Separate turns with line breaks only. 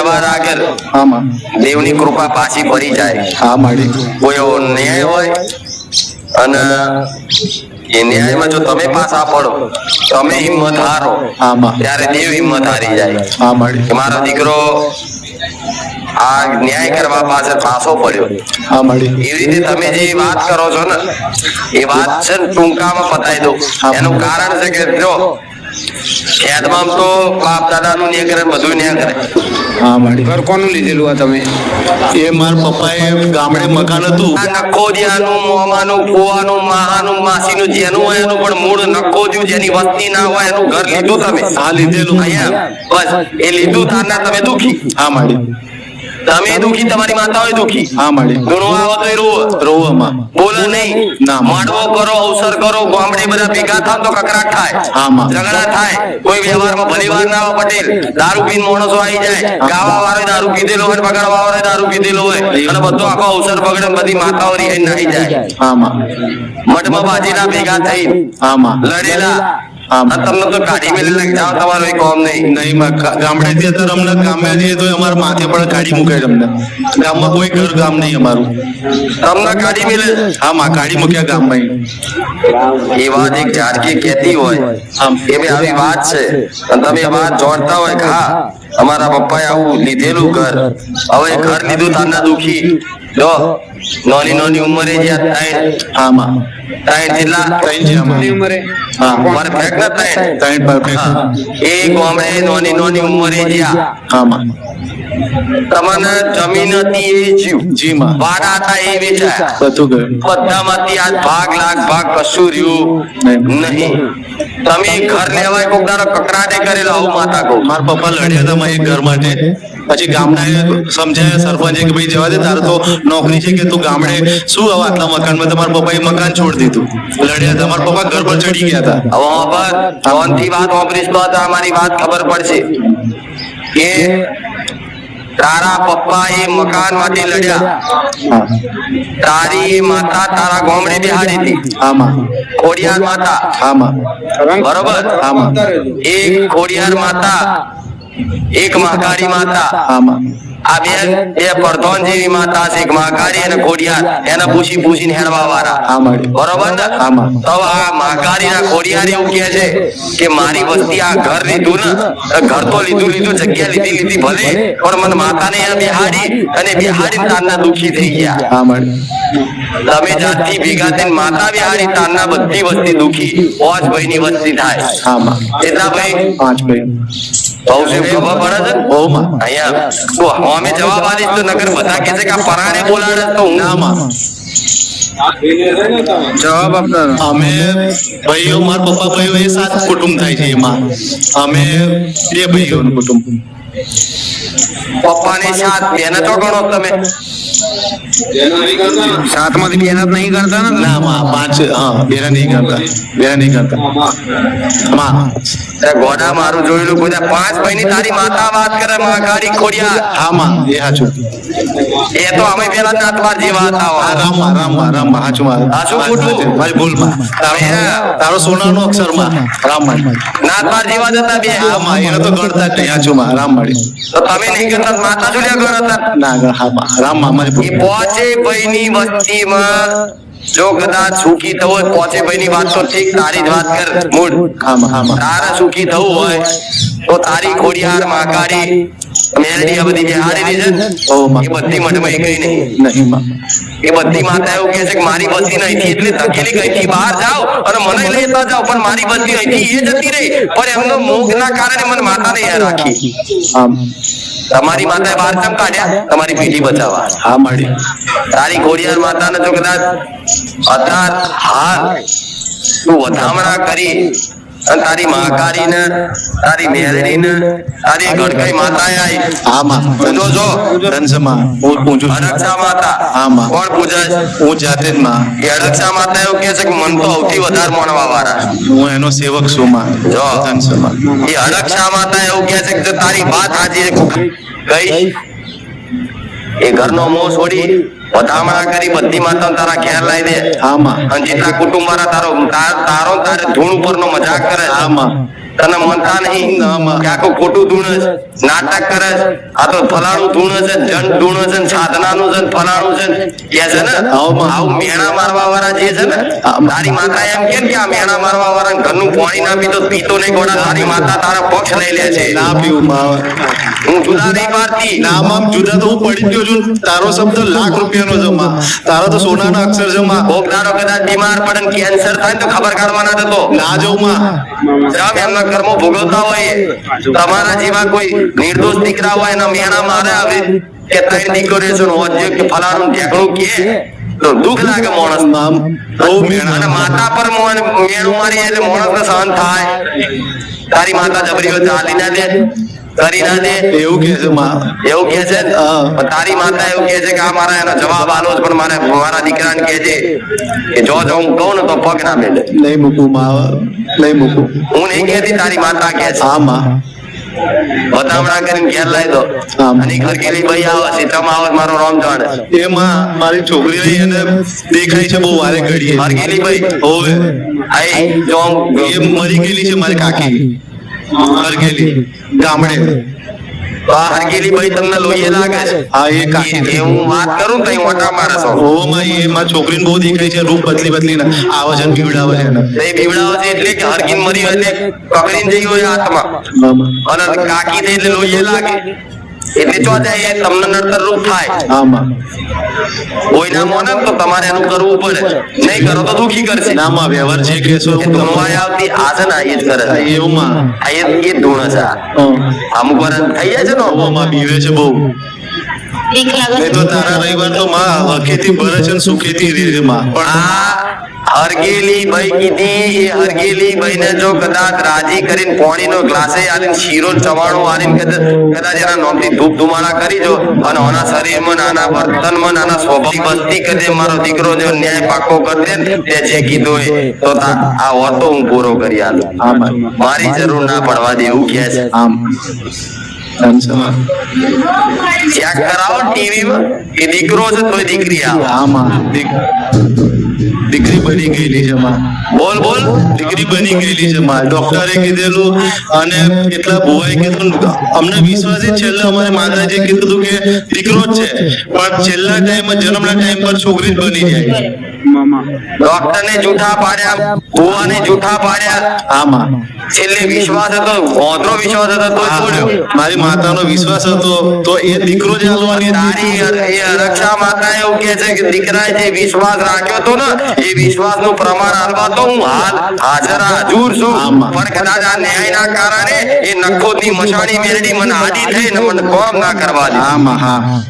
વ્યવહાર આગળ દેવની કૃપા પાછી ફરી જાય.
હા માડી
કોઈ એવો ન્યાય હોય અને એ ન્યાયમાં જો તમે પાછા પડો તમે હિંમત હારો ત્યારે દેવ હિંમત હારી જાય.
હા માડી
મારો દીકરો આ ન્યાય કરવા પાછળ પાછો પડ્યો.
હા માડી
એવી રીતે તમે જે વાત કરો છો ને એ વાત છે ને ટૂંકામાં પતાવી દો એનું કારણ છે કે જો ખેતમાં તો બાપ દાદાનું નહીં કરે બધું નહીં કરે.
હા માડી
ઘર કોનું લીધેલું આ તમે?
એ મારા પપ્પાએ ગામડે મકાન હતું.
નક્કો જ્યાંનું મોમાનું કુવાનું માહાનું માસીનું જેનું હોય એનું પણ મૂળ નખોદ્યું જેની વસ્તી ના હોય એનું ઘર લીધું તમે.
હા લીધેલું.
બસ. એ લીધું તારના તમે દુખી.
હા માડી
તમે દુખી તમારી માતા હોય દુખી.
હા માડી
ગુણો આવો તો રોવ
રોવામાં
બોલો નહીં.
ના.
માંડવો કરો અવસર કરો ગામડે બધા ભેગા થાવ તો કકરાટ થાય.
હા, માં.
ઝઘડા થાય. કોઈ વ્યવહારમાં ભલી વાર ના પટેલ. દારૂ પીને માણસો આવી જાય. ગાવા વાળો દારૂ પીધેલો હોય બગાડવા વાળો દારૂ પીધેલો હોય. અને બધો આખો અવસર બગડે બધી માતાઓ રહી નાહી જાય.
હા માં.
મઠમાં બાજીના ભેગા થઈ
હા માં.
લડેલા. તમને તો કાઢી મેલી કે જાવ તમારો એ કોમ નહીં.
નહીં ગામડે થી અત્યારે અમને ગામે જઈએ તો અમારે માથે પણ કાઢી મૂકે તમને. ગામમાં કોઈ ઘર ગામ નહીં અમારું.
તમને કાઢી મેલે?
હા માં કાઢી મૂક્યા ગામમાં
એ વાત એક ઝાડકી કહેતી હોય.
આમ.
કે ભાઈ આવી વાત છે. અને તમે એ વાત જોડતા હોય કે હા અમારા પપ્પાએ આવું લીધેલું ઘર. હવે ઘર લીધું તાના દુખી. જો નોની નોની ઉંમરે જે ત્રણ
આમાં
ત્રણ જેટલા
ત્રણ છે
ઉંમરે?
હા
મારે ના. ત્રણ
ત્રણ પરફેક્ટ
એ ગામડે નોની નોની ઉંમરે
જે આમાં
તમને જમીન હતી એ જીવ.
જી માં
વાડા હતા એ વેચાયા.
બધું ગયું.
બધામાંથી આ ભાગ લાખ ભાગ કશું રહ્યું નહીં. તમે ઘર લેવાય કોક દાડો કકરાટે કરેલો હું માતા કહું
મારા પપ્પા લડ્યા હતા મારા ઘર માટે. પછી ગામડાએ સમજાયા સરપંચે કે ભાઈ જવા દે તારે તો નોકરી છે કે તું ગામડે શું હવે આટલા મકાનમાં? તમારા પપ્પાએ મકાન છોડી દીધું. લડ્યા તમારા પપ્પા ઘર પર ચડી ગયા હતા.
હવે ફોનથી વાત વાપરીશ તો અમારી વાત ખબર પડશે કે તારા પપ્પા એ મકાન માટે લડ્યા. તારી માતા તારા ગોમડે બિહારી હતી.
આમાં.
ખોડિયાર માતા.
આમાં.
બરોબર?
આમાં.
એ ખોડિયાર માતા એક મહાકાળી માતા. આ બે બે પરધોન જેવી માતા છે. એક મહાકાળી અને ખોડિયાર. એને પૂછી પૂછીને હેડવા વાળા બરોબર ને? તો આ મહાકાળી ના ખોડિયાર એવું કે છે કે મારી વસ્તી આ ઘર લીધું ને. ઘર તો લીધું લીધું જગ્યા લીધી લીધી ભલે. પણ મને માતાને અહીંયા બિહાડી અને બિહાડી તારના દુખી થઈ ગયા. તમે જાતથી ભેગા થઈને માતા બિહાડી તારના બધી વસ્તી દુખી. પાંચ ભાઈ ની વસ્તી થાય. એટલા ભાઈ?
પાંચ ભાઈ.
બહુ છે? ખબર પડે છે. ને? અહીંયા તો અમે જવાબ આલીશ તો નગર બધા કહે છે કે આ પરાણે બોલાડે તો હું
ના માં
જવાબ આપનારો
અમે ભાઈઓ મારા પપ્પા ભાઈઓ એ સાત કુટુંબ થાય છે એમાં. અમે બે ભાઈઓનું કુટુંબ.
પપ્પાની સાત બેને તો ગણો તમે.
સાતમાંથી બે જ નહીં કરતા ને
ના માં પાંચ હા બેરા નહીં કરતા. બેરા નહીં કરતા. માં.
ગોડા મારું જોયેલું બધા. પાંચ ભાઈની તારી માતા વાત કરે માં ગાડી ખોડિયા
હા માં એ હાચું
એ તો અમે પેલા નાતવાર જેવા હતા
હા
હો.
રામમાં રામમાં રામમાં હાચું મારું
હાચું ખોટું?
મારી ભૂલમાં. તારો તારો સોનાનો અક્ષરમાં. રામમાં.
નાતવાર જેવા જતા બે.
હા માં એને તો ગણતા જ નહીં. હાચું માં રામ મળી
તો તમે નહીં કરતા માતા શું ગણતા
ના હા રામમાં
એ પોચે ભાઈની વસ્તીમાં જો કદાચ સુખી થવું હોય, પોચે ભાઈની વાત તો ઠીક, તારી જ વાત કર, મૂળ. તારે સુખી થવું હોય, તો તારી ખોડિયાર, મહાકાળી મેલડી આ બધી બિહારી ની છે ને,
ઓ માં.
એ બધી મઠમાં એકઈ નહીં.
નહીં
એ બધી માતા એવું કહે છે કે મારી બસ્તી અહીંથી એટલી ધકેલી ગઈથી બહાર જાઓ અને મને લેતા જાઓ પણ મારી બસ્તી અહીંથી એ જતી રહી. પણ એમનો મોહના કારણે મને માતાને યાદ રાખી. તમારી માતાએ બહાર કેમ કાઢ્યા? તમારી પેઢી બચાવવા.
હા મળી
તારી ઘોડિયાર માતાને તો કદાચ અત્યાર હાલ તું વધામણા કરી અને તારી મહાકારીને તારી મેલડીને તારી ગડકઈ માતા
આઈ. આમાં.
જો જો.
હું પૂછું
અરક્ષા માતા.
આમાં.
કોણ પૂજે
હું જાતે જ માં
એ અરક્ષા માતા એવું કહે છે કે મન તો સૌથી વધારે માણવા વાળા
હું એનો સેવક છું માં.
જો.
ધનસમાં.
એ અરક્ષા માતા એવું કહે છે કે તારી વાત હાજી ગઈ એ ઘરનો મોહ છોડી વધામણા કરી બધી માતા તારા ઘેર લાવી દે.
હા માં.
અને જેટલા કુટુંબ વાળા તારો તારો તારે ધૂણ ઉપરનો મજાક કરે છે. તને મનતા નહીં.
ના,
કે આખું ખોટું ધૂણ નાટક કરે આ તો ફલાણું ધૂણ છે જન ધૂણ છે ને સાધનાનું છે ફલાણું છે કે છે ને?
આવું
મેણા મારવા વાળા જે છે ને તારી માતા એમ કે કે આ મેણા મારવા વાળા ઘરનું પાણી ના પીતો પીતો નહીં ગોડા તારી માતા તારા પક્ષ લઈ લે છે.
ના પીવું માવ.
હું જુદા નહીં પાડતી.
નામ આમ જુદા તો હું પડી ગયો છું. તારો શબ્દ લાખ રૂપિયાનો છે માં તારો તો સોનાના અક્ષર છે માં
દાડો કદાચ બીમાર પડે ને કેન્સર થાય તો ખબર કાઢવાના થતો
ના જાઉં માં
એમના કર્મો ભોગવતા હોય તમારા જેવા કોઈ નિર્દોષ દીકરા હોય એના મેણા મારે આવે કે ત્રણ દીકરીઓ છે ને કે ફલાણું ઢેકણું કે તો દુઃખ લાગે માણસ
આમ બહુ
અને માતા પર મોણ- મેણું મારી એટલે માણસને સહન થાય. તારી માતા જબરીઓ ચાલી ના દે. કરી ના
એવું કે છે માં
એવું કે છે ને?
હા.
પણ તારી માતા એવું કે છે કે આ મારા એનો જવાબ આલો પણ મારે મારા દીકરાને કહે છે કે જો જો હું કહું ને તો પગ ના મેલે.
નહીં મૂકું માં નહીં મૂકું.
હું નહીં કહેતી તારી માતા કહે છે.
હા માં.
બતાવણા કરીને ઘેર લાવી દો.
હા.
અને ખરકેલી ભાઈ આવે સીતામાં આવે મારો રોમ જાણે.
એમાં મારી છોકરી એને દેખાય છે બહુ વારે ઘડીએ.
ખરકેલી ભાઈ?
હોવે.
આઈ જો
એ મરી ગયેલી છે મારી કાકી. હરગેલી ગામડે.
આ હરકેલી ભાઈ તમને લોહી લાગે છે?
હા એ કાકી
હું વાત કરું તો મોટા માણસ
ઓ માં એ છોકરીને બહુ દેખાય છે રૂપ બદલી બદલીને. આવે છે ને પીવડાવે છે એને.
એ ભીવડાવે છે એટલે કે હરકીન મરી એટલે પકડીને જઈ હોય આત્મા અને કાકી એટલે લોહી લાગે. એટલે જો આજે તમને નડતર રૂપ થાય.
હા માં
કોઈ ના મોને તો તમારે એનું કરવું પડે. નહીં કરો તો દુખી કરશે
ના માં વ્યવહાર જે કહેશો
ધૂણવાય આવતી આ છે ને આ એ જ કરે છે.
એવું
આ એ એ ધૂણ છે. અમુક વાર થઈ જાય છે ને
ઓમાં બીવે છે બહુ. નહીં તો તારા રવિવાર તો માં હકેથી ભરે છે ને સુખેથી રીતે માં. પણ
આ હરગેલી ભાઈ કીધી એ હરગેલી ભાઈને જો કદાચ રાજી કરીને પોણીનો ગ્લાસે આલીને શીરો ચવાણું આલીને કદાચ એના નોમથી ધૂપ ધુમાડા કરી જો અને આના શરીરમાં નાના વર્તનમાં નાના સ્વભાવ બસ્તી કરી મારો દીકરો જો ન્યાય પાકો કરી દે તે જે કીધું એ તો આ હોતો હું પૂરો કરી આલું મારી જરૂર ના પડવા દે એવું કહે છે.
આમ.
ચેક કરાવો કે દીકરો છે તોય દીકરી આવે.
હા માં દીક- દીકરી બની ગયેલી છે માં.
બોલ બોલ.
દીકરી બની ગયેલી છે માં. ડોક્ટરે કીધેલું અને કેટલા ભુવાએ કીધું અમને વિશ્વાસ જ છેલ્લે અમારે માતાજીએ કીધું કે દીકરો જ છે. પણ છેલ્લા ટાઈમ જન્મના ટાઈમ પર છોકરી જ બની જાય.
ડોક્ટર ને જૂઠા પાડ્યા ભુવાને જૂઠા પાડ્યા.
આમાં. માં
છેલ્લે વિશ્વાસ હતો વિશ્વાસ હતો તો છોડ્યો.
મારી માતાનો વિશ્વાસ હતો. તો એ દીકરો જ હાલવાની
તારી એ રક્ષા માતા એવું કે છે કે દીકરાએ જે વિશ્વાસ રાખ્યો હતો ને એ વિશ્વાસનું પ્રમાણ હાલવા તો હું હાલ હાજર હાજુર છું. પણ કદાચ આ ન્યાયના કારણે એ નખોદની મશાણી મેરડી મને હાજી થઈ ને મને કોમ ના કરવા દે.
હા હા.